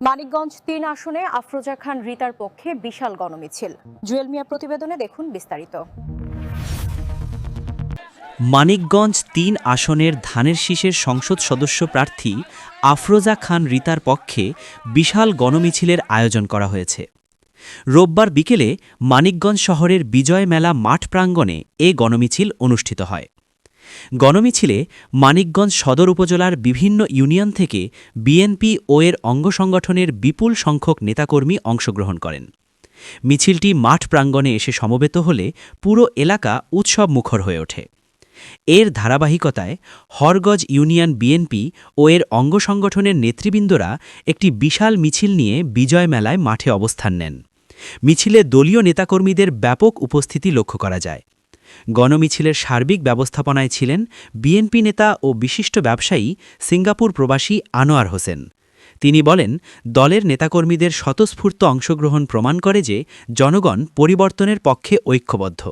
মানিকগঞ্জ তিন আসনে আফরোজা খান রিতার পক্ষে বিশাল গণমিছিল। জুয়েল মিয়া প্রতিবেদনে দেখুন বিস্তারিত। মানিকগঞ্জ তিন আসনের ধানের শীষের সংসদ সদস্য প্রার্থী আফরোজা খান রিতার পক্ষে বিশাল গণমিছিলের আয়োজন করা হয়েছে। রোববার বিকেলে মানিকগঞ্জ শহরের বিজয় মেলা মাঠ প্রাঙ্গণে এ গণমিছিল অনুষ্ঠিত হয়। গণমিছিলে মানিকগঞ্জ সদর উপজেলার বিভিন্ন ইউনিয়ন থেকে বিএনপি ও এর অঙ্গ সংগঠনের বিপুল সংখ্যক নেতাকর্মী অংশগ্রহণ করেন। মিছিলটি মাঠ প্রাঙ্গণে এসে সমবেত হলে পুরো এলাকা উৎসব মুখর হয়ে ওঠে। এর ধারাবাহিকতায় হরগজ ইউনিয়ন বিএনপি ও এর অঙ্গ সংগঠনের নেতৃবৃন্দরা একটি বিশাল মিছিল নিয়ে বিজয় মেলায় মাঠে অবস্থান নেন। মিছিলে দলীয় নেতাকর্মীদের ব্যাপক উপস্থিতি লক্ষ্য করা যায়। গণমিছিলের সার্বিক ব্যবস্থাপনায় ছিলেন বিএনপি নেতা ও বিশিষ্ট ব্যবসায়ী সিঙ্গাপুর প্রবাসী আনোয়ার হোসেন। তিনি বলেন দলের নেতাকর্মীদের স্বতঃস্ফূর্ত অংশগ্রহণ প্রমাণ করে যে জনগণ পরিবর্তনের পক্ষে ঐক্যবদ্ধ।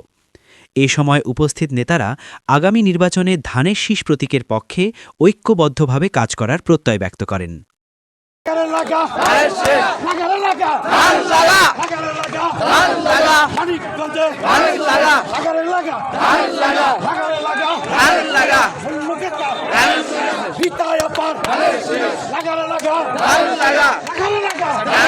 এ সময় উপস্থিত নেতারা আগামী নির্বাচনে ধানের শীষ প্রতীকের পক্ষে ঐক্যবদ্ধভাবে কাজ করার প্রত্যয় ব্যক্ত করেন লাগারে লাগা লাগারে লাগা লাগারে লাগা লাগা মানিকগঞ্জে লাগা। ধানের লাগা। ধানের লাগা। ধানের লাগা। ধানের বিতায় পার ধানের লাগা। ধানের লাগা। ধানের লাগা।